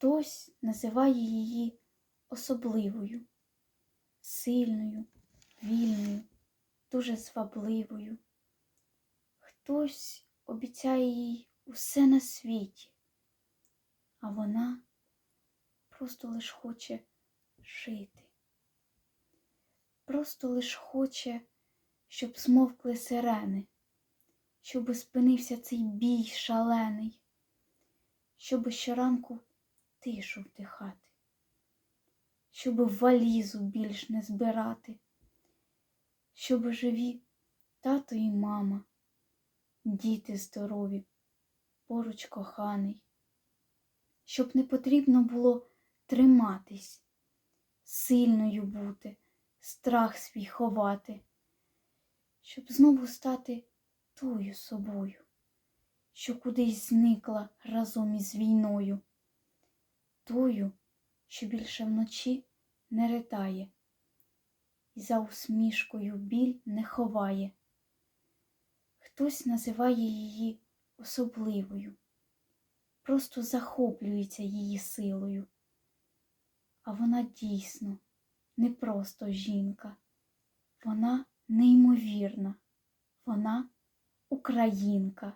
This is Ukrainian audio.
Хтось називає її особливою, сильною, вільною, дуже звабливою. Хтось обіцяє їй усе на світі, а вона просто лиш хоче жити. Просто лиш хоче, щоб змовкли сирени, щоб спинився цей бій шалений, щоб щоранку тишу вдихати, щоб валізу більш не збирати, щоб живі тато і мама, діти здорові, поруч коханий, щоб не потрібно було триматись, сильною бути, страх свій ховати, щоб знову стати тою собою, що кудись зникла разом із війною, тою, що більше вночі не ридає, і за усмішкою біль не ховає. Хтось називає її особливою, просто захоплюється її силою. А вона дійсно не просто жінка, вона неймовірна, вона українка.